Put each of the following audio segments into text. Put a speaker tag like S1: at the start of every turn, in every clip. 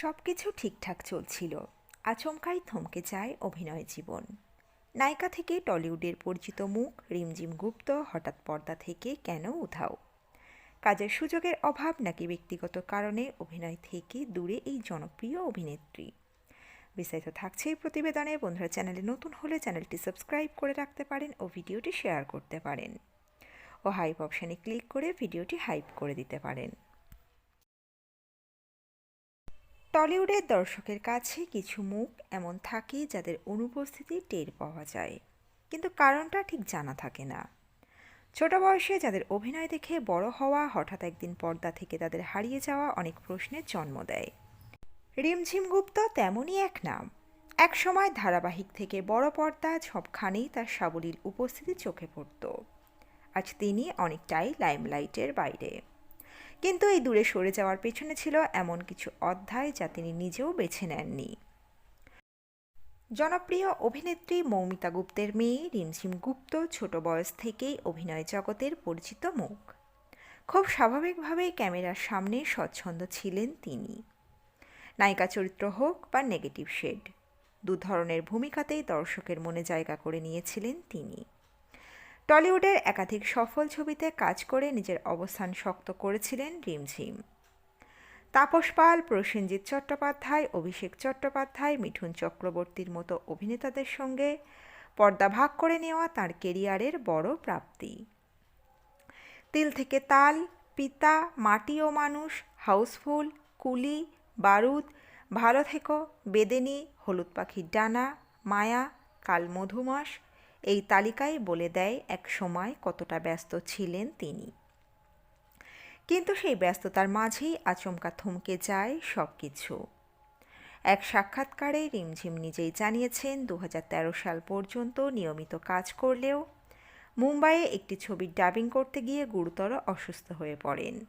S1: সব কিছু ঠিকঠাক চলছিল। আচমকাই থমকে যায় অভিনয় জীবন। নায়িকা থেকে টলিউডের পরিচিত মুখ রিমঝিম গুপ্ত হঠাৎ পর্দা থেকে কেন উধাও? কাজের সুযোগের অভাব নাকি ব্যক্তিগত কারণে অভিনয় থেকে দূরে এই জনপ্রিয় অভিনেত্রী? বিস্তারিত থাকছে এই প্রতিবেদনে। বন্ধুরা, চ্যানেলে নতুন হলে চ্যানেলটি সাবস্ক্রাইব করে রাখতে পারেন ও ভিডিওটি শেয়ার করতে পারেন। ও হাইপ অপশানে ক্লিক করে ভিডিওটি হাইপ করে দিতে পারেন। টলিউডের দর্শকের কাছে কিছু মুখ এমন থাকে যাদের অনুপস্থিতি টের পাওয়া যায়। কিন্তু কারণটা ঠিক জানা থাকে না। ছোট বয়সে যাদের অভিনয় দেখে বড় হওয়া, হঠাৎ একদিন পর্দা থেকে তাদের হারিয়ে যাওয়া অনেক প্রশ্নের জন্ম দেয়। রিমঝিম গুপ্ত তেমনই এক নাম। এক সময় ধারাবাহিক থেকে বড় পর্দা সবখানেই তার সাবলীল উপস্থিতি চোখে পড়ত। আজ তিনি অনেকটাই লাইমলাইটের বাইরে। কিন্তু এই দূরে সরে যাওয়ার পেছনে ছিল এমন কিছু অধ্যায় যা তিনি নিজেও বেছে নেননি। জনপ্রিয় অভিনেত্রী মৌমিতা গুপ্তের মেয়ে রিমঝিম গুপ্ত ছোট বয়স থেকেই অভিনয় জগতের পরিচিত মুখ। খুব স্বাভাবিকভাবেই ক্যামেরার সামনে স্বচ্ছন্দ ছিলেন তিনি। নায়িকা চরিত্র হোক বা নেগেটিভ শেড, দু ধরনের ভূমিকাতেই দর্শকের মনে জায়গা করে নিয়েছিলেন তিনি। টলিউডের একাধিক সফল ছবিতে কাজ করে নিজের অবস্থান শক্ত করেছিলেন রিমঝিম। তাপস পাল, প্রসেনজিৎ চট্টোপাধ্যায়, অভিষেক চট্টোপাধ্যায়, মিঠুন চক্রবর্তীর মতো অভিনেতাদের সঙ্গে পর্দা ভাগ করে নেওয়া তার কেরিয়ারের বড় প্রাপ্তি। তিল থেকে তাল, পিতা, মাটি ও মানুষ, হাউসফুল, কুলি, বারুদ, ভালো থেকো, বেদেনি, হলুদ পাখির ডানা, মায়া, কাল মধুমাস এই তালিকায় বলে দেয়, এক সময় কতটা ব্যস্ত ছিলেন তিনি। কিন্তু সেই ব্যস্ততার মাঝেই আচমকা থমকে যায় সব কিছু এক সাক্ষাৎকারে রিমঝিম নিজেই জানিয়েছেন দু হাজার তেরো সাল পর্যন্ত নিয়মিত কাজ করলেও মুম্বাইয়ে একটি ছবির ডাবিং করতে গিয়ে গুরুতর অসুস্থ হয়ে পড়েন।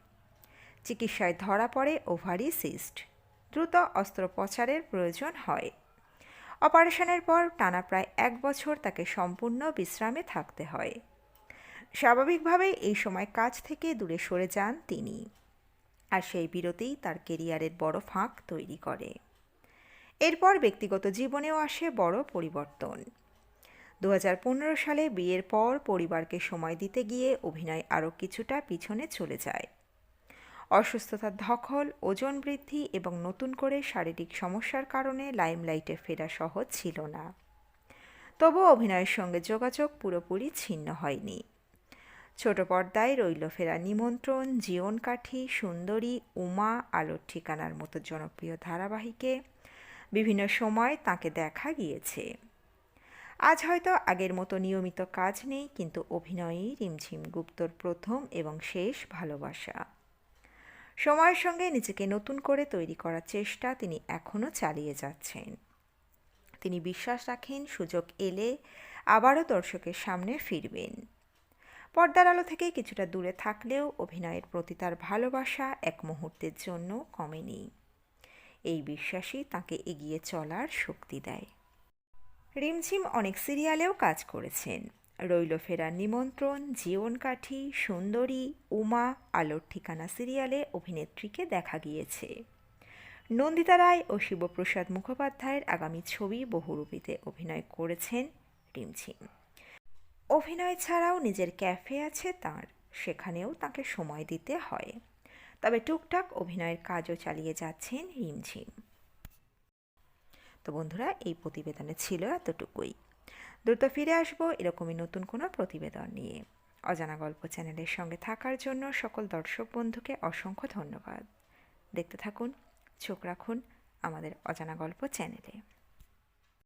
S1: চিকিৎসায় ধরা পড়ে ওভারি সিস্ট। দ্রুত অস্ত্রোপচারের প্রয়োজন হয়। অপারেশনের পর টানা প্রায় এক বছর তাকে সম্পূর্ণ বিশ্রামে থাকতে হয়। স্বাভাবিকভাবেই এই সময় কাজ থেকে দূরে সরে যান তিনি। আর সেই বিরতিই তার কেরিয়ারের বড় ফাঁক তৈরি করে। এরপর ব্যক্তিগত জীবনেও আসে বড় পরিবর্তন। দু হাজার পনেরো সালে বিয়ের পর পরিবারকে সময় দিতে গিয়ে অভিনয় আরও কিছুটা পিছনে চলে যায়। অসুস্থতার ধকল, ওজন বৃদ্ধি এবং নতুন করে শারীরিক সমস্যার কারণে লাইমলাইটে ফেরা সহজ ছিল না। তবু অভিনয়ের সঙ্গে যোগাযোগ পুরোপুরি ছিন্ন হয়নি। ছোট পর্দায় রইল ফেরা নিমন্ত্রণ জীবন কাঠি সুন্দরী, উমা, আলোর ঠিকানার মতো জনপ্রিয় ধারাবাহিকে বিভিন্ন সময় তাকে দেখা গিয়েছে। আজ হয়তো আগের মতো নিয়মিত কাজ নেই, কিন্তু অভিনয়েই রিমঝিম গুপ্তর প্রথম এবং শেষ ভালোবাসা। সময়ের সঙ্গে নিজেকে নতুন করে তৈরি করার চেষ্টা তিনি এখনও চালিয়ে যাচ্ছেন। তিনি বিশ্বাস রাখেন, সুযোগ এলে আবারও দর্শকের সামনে ফিরবেন। পর্দার আলো থেকে কিছুটা দূরে থাকলেও অভিনয়ের প্রতি তার ভালোবাসা এক মুহূর্তের জন্য কমেনি। এই বিশ্বাসই তাকে এগিয়ে চলার শক্তি দেয়। রিমঝিম অনেক সিরিয়ালেও কাজ করেছেন। রইল ফেরার নিমন্ত্রণ জীবন কাঠি সুন্দরী, উমা, আলোর ঠিকানা সিরিয়ালে অভিনেত্রীকে দেখা গিয়েছে। নন্দিতা রায় ও শিবপ্রসাদ মুখোপাধ্যায়ের আগামী ছবি বহুরূপীতে অভিনয় করেছেন রিমঝিম। অভিনয় ছাড়াও নিজের ক্যাফে আছে তার, সেখানেও তাকে সময় দিতে হয়। তবে টুকটাক অভিনয়ের কাজও চালিয়ে যাচ্ছেন রিমঝিম। তো বন্ধুরা, এই প্রতিবেদনে ছিল এতটুকুই। দ্রুত ফিরে আসব এরকমই নতুন কোনো প্রতিবেদন নিয়ে। অজানা গল্প চ্যানেলের সঙ্গে থাকার জন্য সকল দর্শক বন্ধুকে অসংখ্য ধন্যবাদ। দেখতে থাকুন, চোখ রাখুন আমাদের অজানা গল্প চ্যানেলে।